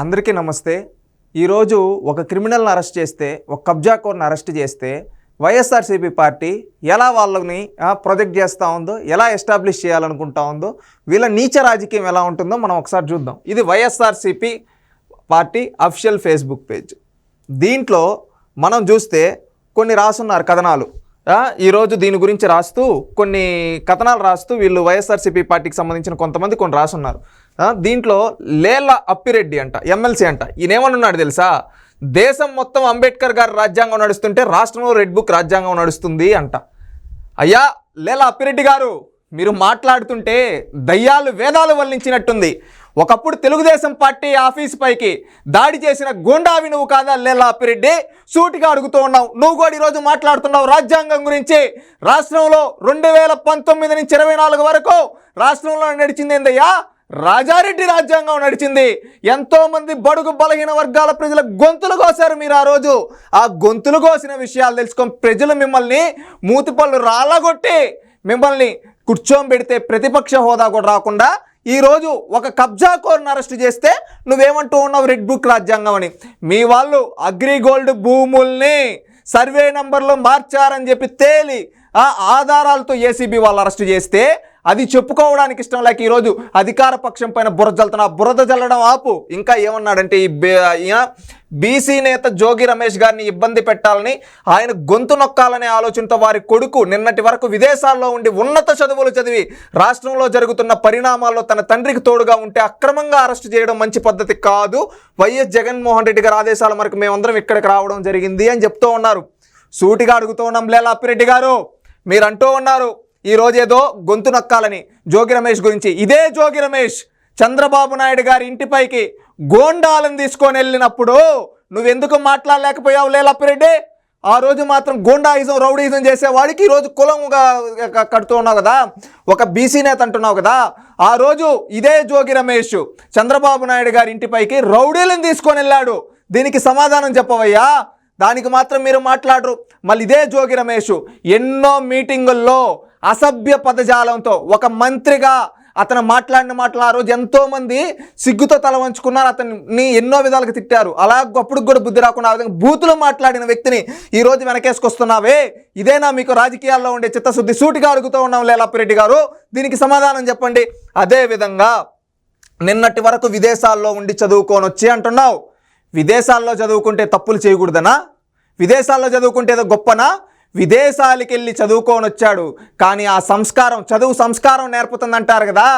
అందరికీ నమస్తే. ఈరోజు ఒక క్రిమినల్ని అరెస్ట్ చేస్తే ఒక కబ్జాకోర్ని అరెస్ట్ చేస్తే వైఎస్ఆర్సీపీ పార్టీ ఎలా వాళ్ళని ప్రొజెక్ట్ చేస్తూ ఉందో ఎలా ఎస్టాబ్లిష్ చేయాలనుకుంటా ఉందో వీళ్ళ నీచ రాజకీయం ఎలా ఉంటుందో మనం ఒకసారి చూద్దాం. ఇది YSRCP party official Facebook page. దీంట్లో మనం చూస్తే కొన్ని రాసున్నారు కథనాలు. ఈరోజు దీని గురించి రాస్తూ కొన్ని కథనాలు రాస్తూ వీళ్ళు వైఎస్ఆర్సీపీ పార్టీకి సంబంధించిన కొంతమంది కొన్ని రాసున్నారు. దీంట్లో లేల అప్పిరెడ్డి అంట ఎమ్మెల్సీ అంట. ఈయన ఉన్నాడు తెలుసా? దేశం మొత్తం అంబేద్కర్ గారు రాజ్యాంగం నడుస్తుంటే రాష్ట్రంలో రెడ్ బుక్ రాజ్యాంగం నడుస్తుంది అంట. అయ్యా లేలా అప్పిరెడ్డి గారు మీరు మాట్లాడుతుంటే దయ్యాలు వేదాలు వల్లించినట్టుంది. ఒకప్పుడు తెలుగుదేశం పార్టీ ఆఫీస్ పైకి దాడి చేసిన గోండావి నువ్వు కాదా లేలా అప్పిరెడ్డి? సూటిగా అడుగుతూ ఉన్నావు. నువ్వు కూడా ఈరోజు మాట్లాడుతున్నావు రాజ్యాంగం గురించి. రాష్ట్రంలో రెండు వేల పంతొమ్మిది నుంచి ఇరవై నాలుగు వరకు రాష్ట్రంలో నడిచింది ఏందయ్యా? రాజారెడ్డి రాజ్యాంగం నడిచింది. ఎంతోమంది బడుగు బలహీన వర్గాల ప్రజల గొంతులు కోసారు మీరు ఆ రోజు. ఆ గొంతులు కోసిన విషయాలు తెలుసుకొని ప్రజలు మిమ్మల్ని మూతిపళ్ళు రాళ్ళగొట్టి మిమ్మల్ని కూర్చోబెడితే ప్రతిపక్ష హోదా కూడా రాకుండా ఈరోజు ఒక కబ్జా కోర్ని అరెస్ట్ చేస్తే నువ్వేమంటూ ఉన్నావు రెడ్ బుక్ రాజ్యాంగం అని. మీ వాళ్ళు అగ్రిగోల్డ్ భూముల్ని సర్వే నంబర్లో మార్చారని చెప్పి తేలి ఆ ఆధారాలతో ఏసీబీ వాళ్ళు అరెస్ట్ చేస్తే అది చెప్పుకోవడానికి ఇష్టం లేక ఈరోజు అధికార పక్షం పైన బురద జల్లుతున్నా బురద జల్లడం ఆపు. ఇంకా ఏమన్నాడంటే ఈ బే- బీసీ నేత జోగి రమేష్ గారిని ఇబ్బంది పెట్టాలని ఆయన గొంతు నొక్కాలనే ఆలోచనతో వారి కొడుకు నిన్నటి వరకు విదేశాల్లో ఉండి ఉన్నత చదువులు చదివి రాష్ట్రంలో జరుగుతున్న పరిణామాల్లో తన తండ్రికి తోడుగా ఉంటే అక్రమంగా అరెస్ట్ చేయడం మంచి పద్ధతి కాదు. వైఎస్ జగన్మోహన్ రెడ్డి గారి ఆదేశాల మేరకు మేమందరం ఇక్కడికి రావడం జరిగింది అని చెప్తూ ఉన్నారు. సూటిగా అడుగుతూ ఉన్నాం లేలా అప్పిరెడ్డి గారు. మీరంటూ ఉన్నారు. ఈ రోజు ఏదో గొంతు నొక్కాలని జోగి రమేష్ గురించి. ఇదే జోగి రమేష్. చంద్రబాబు నాయుడు గారి ఇంటిపైకి గోండాలను తీసుకొని వెళ్ళినప్పుడు నువ్వెందుకు మాట్లాడలేకపోయావు లేలప్పిరెడ్డి ఆ రోజు మాత్రం గోండాయిజం రౌడీజం చేసేవాడికి ఈరోజు కులంగా కడుతూ ఉన్నావు కదా? ఒక బీసీ నేత అంటున్నావు కదా? ఆ రోజు ఇదే జోగి రమేష్. చంద్రబాబు నాయుడు గారి ఇంటిపైకి రౌడీలను తీసుకొని వెళ్ళాడు. దీనికి సమాధానం చెప్పవయ్యా. దానికి మాత్రం మీరు మాట్లాడరు. మళ్ళీ ఇదే జోగి రమేష్. ఎన్నో మీటింగుల్లో అసభ్య పదజాలంతో ఒక మంత్రిగా అతను మాట్లాడిన మాటలు ఆ రోజు ఎంతోమంది సిగ్గుతో తల వంచుకున్నారు. అతన్ని ఎన్నో విధాలుగా తిట్టారు. అలా గొప్పుడు కూడా బుద్ధి రాకుండా ఆ విధంగా బూతులు మాట్లాడిన వ్యక్తిని ఈరోజు వెనకేసుకొస్తున్నావే. ఇదేనా మీకు రాజకీయాల్లో ఉండే చిత్తశుద్ధి? సూటిగా అడుగుతూ ఉన్నాం లేలాపిరెడ్డి గారు. దీనికి సమాధానం చెప్పండి. అదే విధంగా నిన్నటి వరకు విదేశాల్లో ఉండి చదువుకొని వచ్చి అంటున్నావు. విదేశాల్లో చదువుకుంటే తప్పులు చేయకూడదనా? విదేశాల్లో చదువుకుంటే ఏదో గొప్పనా? విదేశాలకి వెళ్ళి చదువుకొని వచ్చాడు కానీ ఆ సంస్కారం చదువు సంస్కారం నేర్పుతుందంటారు కదా.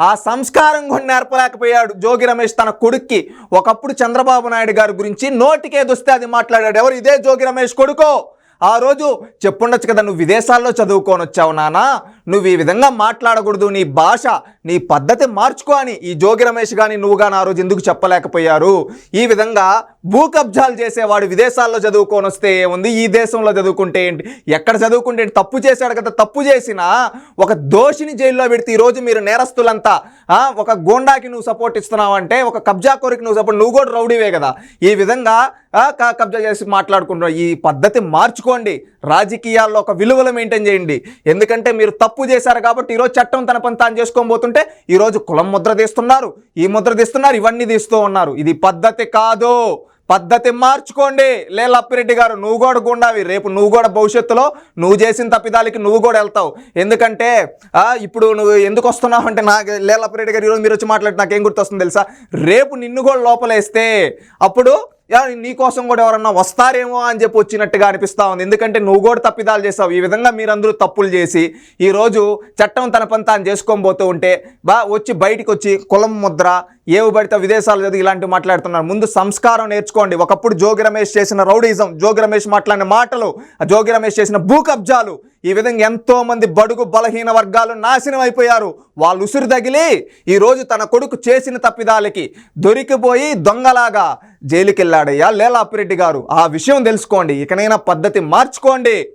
ఆ సంస్కారం కూడా నేర్పలేకపోయాడు జోగి రమేష్ తన కొడుక్కి. ఒకప్పుడు చంద్రబాబు నాయుడు గారి గురించి నోటికే దొస్తే అది మాట్లాడాడు. ఎవరు? ఇదే జోగి రమేష్ కొడుకో. ఆ రోజు చెప్పుండొచ్చు కదా నువ్వు విదేశాల్లో చదువుకొని వచ్చావు నానా. నువ్వు ఈ విధంగా మాట్లాడకూడదు నీ భాష నీ పద్ధతి మార్చుకో అని ఈ జోగి రమేష్ కానీ నువ్వు కానీ ఆ రోజు ఎందుకు చెప్పలేకపోయారు? ఈ విధంగా భూ కబ్జాలు చేసేవాడు విదేశాల్లో చదువుకొని వస్తే ఏముంది? ఈ దేశంలో చదువుకుంటే ఏంటి? ఎక్కడ చదువుకుంటే ఏంటి? తప్పు చేశాడు కదా తప్పు చేసిన ఒక దోషిని జైల్లో పెడితే ఈరోజు మీరు నేరస్తులంతా ఒక గోండాకి నువ్వు సపోర్ట్ ఇస్తున్నావు అంటే ఒక కబ్జా కోరికి నువ్వు సపోర్ట్ నువ్వు కూడా రౌడీవే కదా. ఈ విధంగా కబ్జా చేసి మాట్లాడుకుంటున్నావు. ఈ పద్ధతి మార్చుకోండి. రాజకీయాల్లో ఒక విలువలు మెయింటైన్ చేయండి. ఎందుకంటే మీరు తప్పు చేశారు కాబట్టి ఈరోజు చట్టం తన పని తాను చేసుకోబోతుంటే పోతుంటే ఈరోజు కులం ముద్ర తీస్తున్నారు ఈ ముద్ర తీస్తున్నారు ఇవన్నీ తీస్తూ ఉన్నారు. ఇది పద్ధతి కాదు. పద్ధతి మార్చుకోండి. లేలప్పిరెడ్డి గారు నువ్వు కూడా గుండావి. రేపు నువ్వు కూడా భవిష్యత్తులో నువ్వు చేసిన తప్పిదాలకి నువ్వు కూడా వెళ్తావు. ఎందుకంటే ఇప్పుడు నువ్వు ఎందుకు వస్తున్నావు అంటే నాకు లేలప్పిరెడ్డి గారు ఈరోజు మీరు వచ్చి మాట్లాడి నాకేం గుర్తొస్తుంది తెలుసా? రేపు నిన్ను కూడా లోపలేస్తే అప్పుడు నీ కోసం కూడా ఎవరన్నా వస్తారేమో అని చెప్పి వచ్చినట్టుగా అనిపిస్తూ ఉంది. ఎందుకంటే నువ్వు కూడా తప్పిదాలు చేసావు. ఈ విధంగా మీరందరూ తప్పులు చేసి ఈరోజు చట్టం తన పని తాను చేసుకొని పోతూ ఉంటే బా వచ్చి బయటకు వచ్చి కులం ముద్ర ఏవి పడితే విదేశాలు చదివి ఇలాంటివి మాట్లాడుతున్నారు. ముందు సంస్కారం నేర్చుకోండి. ఒకప్పుడు జోగి రమేష్ చేసిన రౌడీజం జోగి రమేష్ మాట్లాడిన మాటలు ఆ జోగి రమేష్ చేసిన భూ కబ్జాలు ఈ విధంగా ఎంతోమంది బడుగు బలహీన వర్గాలు నాశనం అయిపోయారు. వాళ్ళు ఉసురు తగిలి ఈరోజు తన కొడుకు చేసిన తప్పిదాలకి దొరికిపోయి దొంగలాగా జైలుకెళ్ళాడయ్యా లేలాపిరెడ్డి గారు. ఆ విషయం తెలుసుకోండి. ఇకనైనా పద్ధతి మార్చుకోండి.